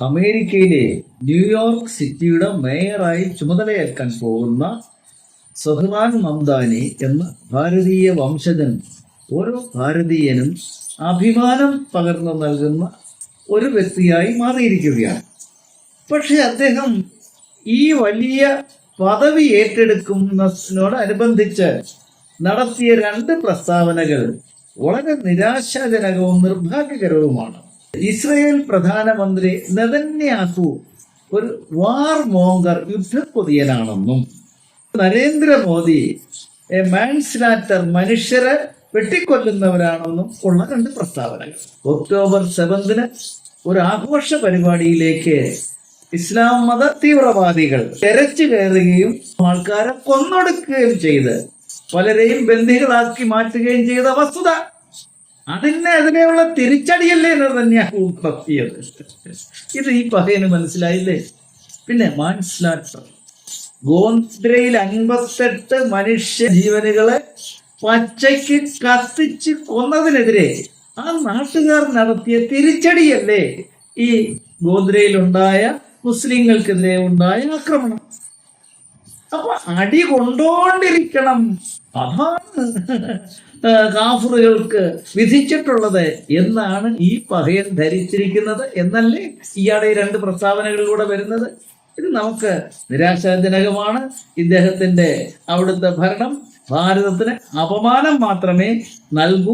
അമേരിക്കയിലെ ന്യൂയോർക്ക് സിറ്റിയുടെ മേയറായി ചുമതലയേൽക്കാൻ പോകുന്ന സഹ്റാൻ മംദാനി എന്ന ഭാരതീയ വംശജൻ ഓരോ ഭാരതീയനും അഭിമാനം പകർന്നു നൽകുന്ന ഒരു വ്യക്തിയായി മാറിയിരിക്കുകയാണ്. പക്ഷെ അദ്ദേഹം ഈ വലിയ പദവി ഏറ്റെടുക്കുന്നതിനോടനുബന്ധിച്ച് നടത്തിയ രണ്ട് പ്രസ്താവനകൾ വളരെ നിരാശാജനകവും നിർഭാഗ്യകരവുമാണ്. ഇസ്രയേൽ പ്രധാനമന്ത്രി നെതന്യാഹു ഒരു വാർ മോങ്കർ യുദ്ധക്കൊതിയനാണെന്നും നരേന്ദ്രമോദി എ മാൻസ്ലാറ്റർ മനുഷ്യരെ വെട്ടിക്കൊല്ലുന്നവരാണെന്നും ഉള്ള രണ്ട് പ്രസ്താവനകൾ. ഒക്ടോബർ സെവന്തിന് ഒരു ആഘോഷ പരിപാടിയിലേക്ക് ഇസ്ലാം മത തീവ്രവാദികൾ തെരച്ചു കയറുകയും ആൾക്കാരെ കൊന്നൊടുക്കുകയും ചെയ്ത് പലരെയും ബന്ദികളാക്കി മാറ്റുകയും ചെയ്ത വസ്തുത അതിനെതിരെയുള്ള തിരിച്ചടിയല്ലേ എന്ന് തന്നെയാണ് ഭക്തിയത് ഇത് ഈ പകയന് മനസ്സിലായില്ലേ? പിന്നെ മാൻസ്ലാറ്റർ. ഗോന്ദ്രയിൽ അൻപത്തെട്ട് മനുഷ്യ ജീവനുകളെ പച്ചയ്ക്ക് കത്തിച്ച് കൊന്നതിനെതിരെ ആ നാട്ടുകാർ നടത്തിയ തിരിച്ചടിയല്ലേ ഈ ഗോദ്രയിലുണ്ടായ മുസ്ലിങ്ങൾക്കെതിരെ ഉണ്ടായ ആക്രമണം? അപ്പൊ അടി കൊണ്ടോണ്ടിരിക്കണം. അതാണ് കാഫറുകൾക്ക് വിധിച്ചിട്ടുള്ളത് എന്നാണ് ഈ പകയൻ ധരിച്ചിരിക്കുന്നത് എന്നല്ലേ ഇയാളുടെ രണ്ട് പ്രസ്താവനകളിലൂടെ വരുന്നത്? ഇത് നമുക്ക് നിരാശാജനകമാണ്. ഇദ്ദേഹത്തിന്റെ അവിടുത്തെ ഭരണം ഭാരതത്തിന് അപമാനം മാത്രമേ നൽകൂ.